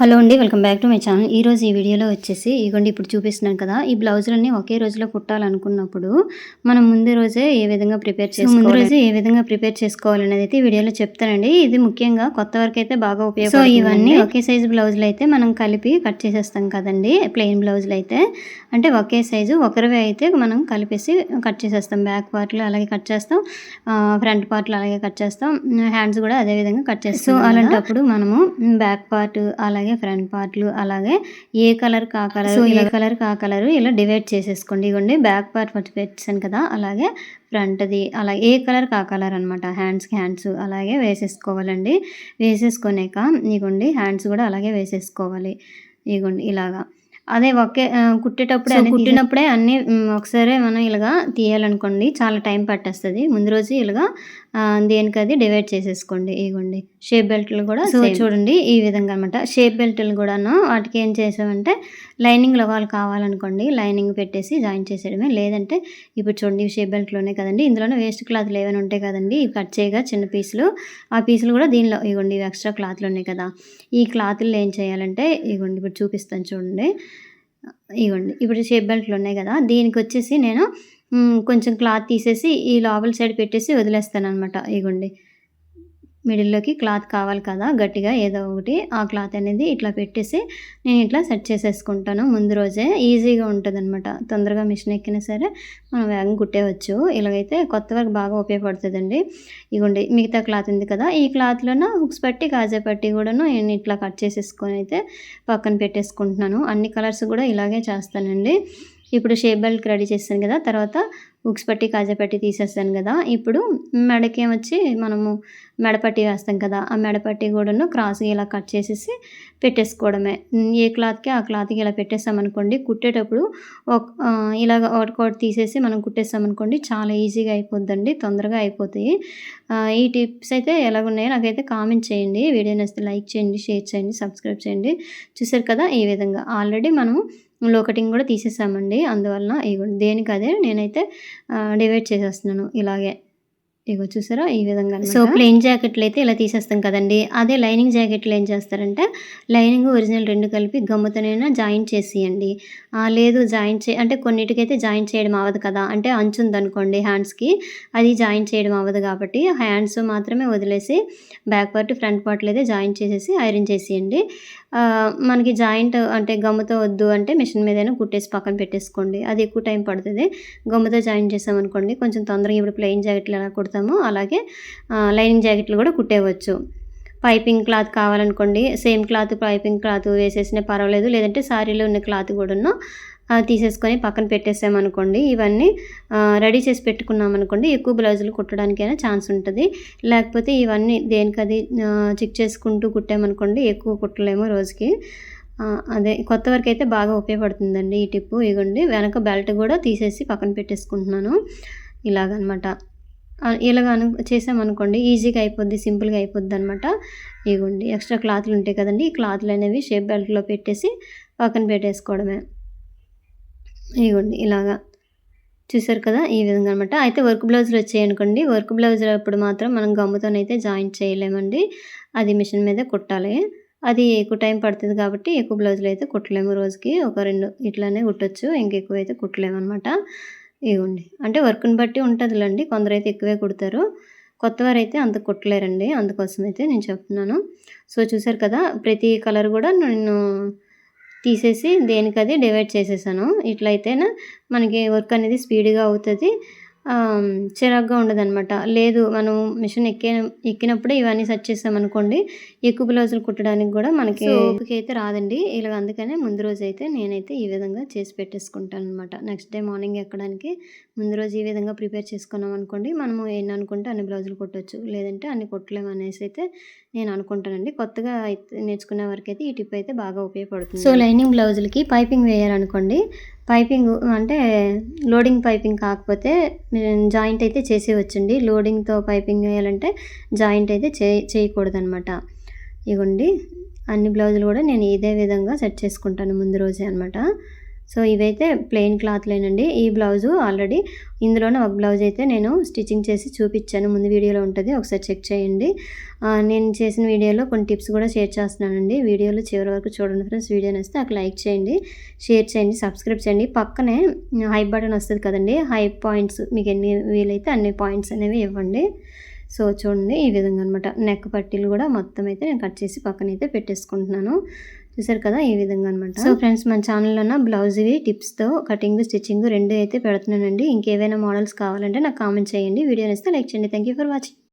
Hello అండి welcome back to my channel. ఈ రోజు ఈ వీడియోలో వచ్చేసి ఇగోండి ఇప్పుడు చూపిస్తున్నాను కదా ఈ బ్లౌజులన్నీ ఒకే రోజులో కుట్టాలనుకున్నప్పుడు మనం ముందు రోజే ఏ విధంగా ప్రిపేర్ చేసుకోవాలి ముందు రోజే ఏ విధంగా ప్రిపేర్ చేసుకోవాలనేది అయితే ఈ వీడియోలో చెప్తానండి. ఇది ముఖ్యంగా కొత్త వరకు అయితే బాగా ఉపయోగం సో ఇవన్నీ ఒకే సైజు బ్లౌజులు అయితే మనం కలిపి కట్ చేసేస్తాం కదండి ప్లెయిన్ బ్లౌజులు అయితే. అంటే ఒకే సైజు ఒకరివే అయితే మనం కలిపేసి కట్ చేసేస్తాం. బ్యాక్ పార్ట్లు అలాగే కట్ చేస్తాం ఫ్రంట్ పార్ట్లు అలాగే కట్ చేస్తాం. హ్యాండ్స్ కూడా అదే విధంగా కట్ చేస్తాం సో అలాంటప్పుడు మనము బ్యాక్ పార్ట్ అలాగే ఫ్రంట్ పార్ట్లు అలాగే ఏ కలర్ కా కలర్ ఏ కలర్ కా కలర్ ఇలా డివైడ్ చేసేసుకోండి. ఇవ్వండి బ్యాక్ పార్ట్ పెట్టాను కదా అలాగే ఫ్రంట్ది అలాగే ఏ కలర్ కా కలర్ అనమాట హ్యాండ్స్కి హ్యాండ్స్ అలాగే వేసేసుకోవాలండి. వేసేసుకునేక ఇగోండి హ్యాండ్స్ కూడా అలాగే వేసేసుకోవాలి. ఇగోండి ఇలాగా. అదే ఒకే కుట్టేటప్పుడే కుట్టినప్పుడే అన్ని ఒకసారి మనం ఇలాగా తీయాలనుకోండి. చాలా టైం పట్టేస్తుంది. ముందు రోజు ఇలాగా దేనికి అది డివైడ్ చేసేసుకోండి. ఇగోండి షేప్ బెల్ట్లు కూడా సో చూడండి ఈ విధంగా అనమాట షేప్ బెల్ట్లు కూడాను వాటికి ఏం చేసామంటే లైనింగ్ వాళ్ళు కావాలనుకోండి లైనింగ్ పెట్టేసి జాయిన్ చేసేయడమే. లేదంటే ఇప్పుడు చూడండి ఇవి షేప్ బెల్ట్లు ఉన్నాయి కదండి ఇందులోనే వేస్ట్ క్లాత్లు ఏమైనా ఉంటాయి కదండి ఇవి కట్ చేయగా చిన్న పీసులు. ఆ పీసులు కూడా దీనిలో ఇగోండి ఇవి ఎక్స్ట్రా క్లాత్లు ఉన్నాయి కదా. ఈ క్లాత్లు ఏం చేయాలంటే ఇగోండి ఇప్పుడు చూపిస్తాను చూడండి. ఇగోండి ఇప్పుడు షేప్ బెల్ట్లు ఉన్నాయి కదా దీనికి వచ్చేసి నేను కొంచెం క్లాత్ తీసేసి ఈ లోపల సైడ్ పెట్టేసి వదిలేస్తాను అనమాట ఇగోండి మిడిల్లోకి క్లాత్ కావాలి కదా గట్టిగా ఏదో ఒకటి ఆ క్లాత్ అనేది ఇట్లా పెట్టేసి నేను ఇట్లా సెట్ చేసేసుకుంటాను. ముందు రోజే ఈజీగా ఉంటుంది అనమాట తొందరగా మిషన్ ఎక్కినా సరే మనం వేగం కుట్టేవచ్చు ఇలాగైతే కొత్త వరకు బాగా ఉపయోగపడుతుందండి. ఇగోండి మిగతా క్లాత్ ఉంది కదా ఈ క్లాత్లోన హుక్స్ పట్టి కాజా పట్టి కూడాను నేను ఇట్లా కట్ చేసేసుకొని అయితే పక్కన పెట్టేసుకుంటున్నాను. అన్ని కలర్స్ కూడా ఇలాగే చేస్తానండి. ఇప్పుడు షేప్ బెల్ట్ రెడీ చేస్తాను కదా తర్వాత ఉక్స్ పట్టి కాజా పట్టి తీసేస్తాను కదా. ఇప్పుడు మెడకేమొచ్చి వచ్చి మనము మెడపట్టి వేస్తాం కదా ఆ మెడపట్టి కూడాను క్రాస్గా ఇలా కట్ చేసేసి పెట్టేసుకోవడమే. ఏ క్లాత్కి ఆ క్లాత్కి ఇలా పెట్టేస్తామనుకోండి కుట్టేటప్పుడు ఒక ఇలాగ ఒకటి తీసేసి మనం కుట్టేస్తామనుకోండి చాలా ఈజీగా అయిపోద్దండి తొందరగా అయిపోతాయి. ఈ టిప్స్ అయితే ఎలాగున్నాయో నాకైతే కామెంట్ చేయండి. వీడియో నచ్చితే లైక్ చేయండి షేర్ చేయండి సబ్స్క్రైబ్ చేయండి. చూసారు కదా ఈ విధంగా. ఆల్రెడీ మనము లోకటింగ్ కూడా తీసేసామండి. అందువలన ఇవి దేనికి అదే నేనైతే డివైడ్ చేసేస్తున్నాను ఇలాగే. ఇగో చూసారా? ఈ విధంగా సో ప్లెయిన్ జాకెట్లు అయితే ఇలా తీసేస్తాం కదండి. అదే లైనింగ్ జాకెట్లు ఏం చేస్తారంటే లైనింగ్ ఒరిజినల్ రెండు కలిపి గమ్ముతోనైనా జాయింట్ చేసేయండి. లేదు జాయింట్ చే అంటే కొన్నిటికైతే జాయింట్ చేయడం అవ్వదు కదా. అంటే అంచు ఉందనుకోండి హ్యాండ్స్కి అది జాయింట్ చేయడం అవ్వదు కాబట్టి హ్యాండ్స్ మాత్రమే వదిలేసి బ్యాక్ పార్ట్ ఫ్రంట్ పార్ట్లు అయితే జాయింట్ చేసేసి ఐరన్ చేసేయండి. మనకి జాయింట్ అంటే గమ్ముతో వద్దు అంటే మిషన్ మీదైనా కుట్టేసి పక్కన పెట్టేసుకోండి. అది ఎక్కువ టైం పడుతుంది. గమ్ముతో జాయిన్ చేసామనుకోండి కొంచెం తొందరగా ఇప్పుడు ప్లెయిన్ జాకెట్లు ఎలా కుడతాం కుడతామో అలాగే లైనింగ్ జాకెట్లు కూడా కుట్టేవచ్చు. పైపింగ్ క్లాత్ కావాలనుకోండి సేమ్ క్లాత్ పైపింగ్ క్లాత్ వేసేసినా పర్వాలేదు. లేదంటే శారీలో ఉన్న క్లాత్ కూడాను తీసేసుకొని పక్కన పెట్టేసామనుకోండి ఇవన్నీ రెడీ చేసి పెట్టుకున్నాం అనుకోండి ఎక్కువ బ్లౌజులు కుట్టడానికైనా ఛాన్స్ ఉంటుంది. లేకపోతే ఇవన్నీ దేనికది చెక్ చేసుకుంటూ కుట్టామనుకోండి ఎక్కువ కుట్టలేము రోజుకి. అదే కొత్త వరకు అయితే బాగా ఉపయోగపడుతుందండి ఈ టిప్పు. ఇగోండి వెనక బెల్ట్ కూడా తీసేసి పక్కన పెట్టేసుకుంటున్నాను. ఇలాగనమాట. ఇలాగ అను చేసామనుకోండి ఈజీగా అయిపోద్ది సింపుల్గా అయిపోద్ది అనమాట ఇవ్వండి ఎక్స్ట్రా క్లాత్లు ఉంటాయి కదండి ఈ క్లాత్లు అనేవి షేప్ బెల్ట్లో పెట్టేసి పక్కన పెట్టేసుకోవడమే. ఇవ్వండి ఇలాగా. చూసారు కదా ఈ విధంగా అనమాట అయితే వర్క్ బ్లౌజులు వచ్చాయనుకోండి వర్క్ బ్లౌజులు అప్పుడు మాత్రం మనం గమ్ముతోనైతే జాయింట్ చేయలేమండి. అది మిషన్ మీద కుట్టాలి. అది ఎక్కువ టైం పడుతుంది కాబట్టి ఎక్కువ బ్లౌజులు అయితే కుట్టలేము రోజుకి. ఒక రెండు ఇట్లానే కుట్టొచ్చు ఇంకెక్కువ అయితే కుట్టలేము అనమాట ఇవ్వండి అంటే వర్క్ని బట్టి ఉంటుందిలేండి. కొందరు అయితే ఎక్కువే కుడతారు. కొత్తవారు అయితే అంత కుట్టలేరండి. అందుకోసం అయితే నేను చెప్తున్నాను. సో చూసారు కదా ప్రతి కలర్ కూడా నేను తీసేసి దేనికది డివైడ్ చేసేసాను. ఇట్లయితేనే మనకి వర్క్ అనేది స్పీడ్గా అవుతుంది. చిరాగ్గా ఉండదు అనమాట లేదు మనం మిషన్ ఎక్కే ఎక్కినప్పుడే ఇవన్నీ సెట్ చేసామనుకోండి ఎక్కువ బ్లౌజులు కుట్టడానికి కూడా మనకి ఓపిక అయితే రాదండి. ఇలా అందుకనే ముందు రోజు అయితే నేనైతే ఈ విధంగా చేసి పెట్టేసుకుంటాను అనమాట నెక్స్ట్ డే మార్నింగ్ ఎక్కడానికి ముందు రోజు ఈ విధంగా ప్రిపేర్ చేసుకున్నాం అనుకోండి మనము ఎన్ని అనుకుంటే అన్ని బ్లౌజులు కొట్టవచ్చు లేదంటే అన్ని కుట్టలేము అనేసి అయితే నేను అనుకుంటానండి. కొత్తగా అయితే నేర్చుకునే వరకు అయితే ఈ టిప్ అయితే బాగా ఉపయోగపడుతుంది. సో లైనింగ్ బ్లౌజులకి పైపింగ్ వేయాలనుకోండి పైపింగ్ అంటే లోడింగ్ పైపింగ్ కాకపోతే జాయింట్ అయితే చేసేవచ్చండి లోడింగ్తో పైపింగ్ వేయాలంటే జాయింట్ అయితే చే చేయకూడదనమాట. ఇగోండి అన్ని బ్లౌజులు కూడా నేను ఇదే విధంగా సెట్ చేసుకుంటాను ముందు రోజే అనమాట. సో ఇవైతే ప్లెయిన్ క్లాత్లేనండి. ఈ బ్లౌజు ఆల్రెడీ ఇందులోనే ఒక బ్లౌజ్ అయితే నేను స్టిచ్చింగ్ చేసి చూపించాను. ముందు వీడియోలో ఉంటుంది ఒకసారి చెక్ చేయండి. నేను చేసిన వీడియోలో కొన్ని టిప్స్ కూడా షేర్ చేస్తున్నానండి. వీడియోలో చివరి వరకు చూడండి ఫ్రెండ్స్. వీడియో నచ్చితే అక్కడ లైక్ చేయండి షేర్ చేయండి సబ్స్క్రైబ్ చేయండి. పక్కనే హై బటన్ వస్తుంది కదండి హై పాయింట్స్ మీకు ఎన్ని వీలైతే అన్ని పాయింట్స్ అనేవి ఇవ్వండి. సో చూడండి ఈ విధంగా అనమాట నెక్ పట్టీలు కూడా మొత్తం అయితే నేను కట్ చేసి పక్కన అయితే పెట్టేసుకుంటున్నాను. చూసారు కదా? ఈ విధంగా అనమాట సో ఫ్రెండ్స్ మన ఛానల్లో ఉన్న బ్లౌజ్వి టిప్స్తో కటింగ్ స్టిచ్చింగ్ రెండు అయితే పెడుతున్నానండి. ఇంకేవైనా మోడల్స్ కావాలంటే నాకు కామెంట్ చేయండి. వీడియో నచ్చితే లైక్ చేయండి. Thank you for watching.